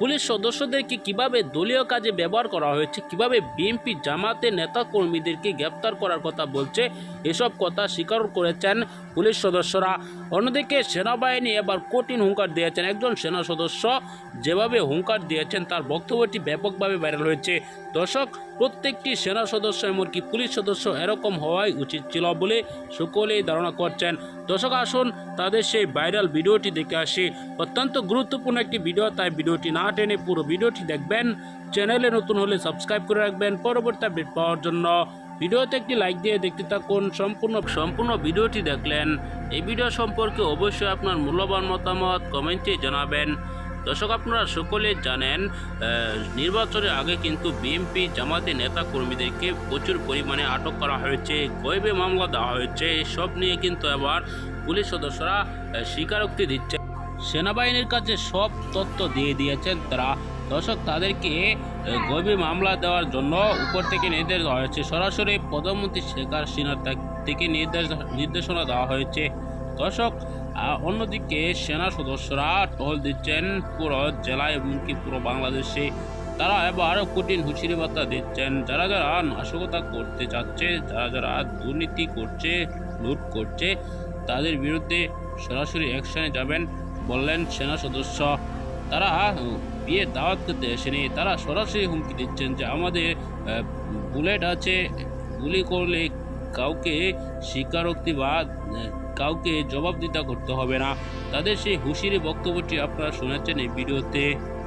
Police সদস্যদেরকে কীভাবে দলীয় কাজে ব্যবহার করা হয়েছে, কীভাবে বিএনপি জামাতের নেতা কর্মীদেরকে গ্রেপ্তার করার কথা বলছে, এসব কথা স্বীকার করেছেন পুলিশ সদস্যরা। অন্যদিকে সেনাবাহিনী এবার কঠিন হুঙ্কার দিয়েছেন। একজন সেনা সদস্য যেভাবে হুঙ্কার দিয়েছেন, তার বক্তব্যটি ব্যাপকভাবে ভাইরাল হয়েছে। দর্শক, প্রত্যেকটি সেনা সদস্য এমনকি পুলিশ সদস্য এরকম হওয়াই উচিত ছিল বলে সকলেই ধারণা করছেন। দর্শক, আসুন তাদের সেই ভাইরাল ভিডিওটি দেখে আসি। অত্যন্ত গুরুত্বপূর্ণ একটি ভিডিও, তাই ভিডিওটি না টেনে পুরো ভিডিওটি দেখবেন। চ্যানেলে নতুন হলে সাবস্ক্রাইব করে রাখবেন। পরবর্তী আপডেট পাওয়ার জন্য ভিডিওতে একটি লাইক দিয়ে দেখতে থাকুন। সম্পূর্ণ সম্পূর্ণ ভিডিওটি দেখলেন। এই ভিডিও সম্পর্কে অবশ্যই আপনার মূল্যবান মতামত কমেন্টে জানাবেন। দর্শক, আপনারা সকলে জানেন নির্বাচনের আগে কিন্তু বিএনপি জামাতে নেতা কর্মীদেরকে প্রচুর পরিমাণে আটক করা হয়েছে গয়েবে মামলা দেওয়া হয়েছে। সব নিয়ে কিন্তু এবার পুলিশ সদস্যরা স্বীকারোক্তি দিচ্ছে। সেনাবাহিনীর কাছে সব তথ্য দিয়ে দিয়েছেন তারা। দর্শক, তাদেরকে গভীর মামলা দেওয়ার জন্য উপর থেকে নির্দেশ দেওয়া হয়েছে। সরাসরি প্রধানমন্ত্রী শেখ হাসিনা তা- থেকে নির্দেশ, নির্দেশনা দেওয়া হয়েছে। দর্শক অন্যদিকে সেনা সদস্যরা টহল দিচ্ছেন পুরো জেলায় এমনকি পুরো বাংলাদেশে। তারা এবার কঠিন হুঁশিয়ারি বার্তা দিচ্ছেন। যারা যারা নাশকতা করতে চাচ্ছে, যারা যারা দুর্নীতি করছে, লুট করছে, তাদের বিরুদ্ধে সরাসরি অ্যাকশনে যাবেন বললেন, সেনা সদস্য, তারা বিয়ে দাওয়াত করতে আসেনি। তারা সরাসরি হুমকি দিচ্ছেন যে আমাদের বুলেট আছে। গুলি করলে কাউকে স্বীকারোক্তি বা কাউকে জবাবদিতা করতে হবে না। তাদের সেই হুঁশিয়ারি বক্তব্যটি আপনারা শুনেছেন এই ভিডিওতে।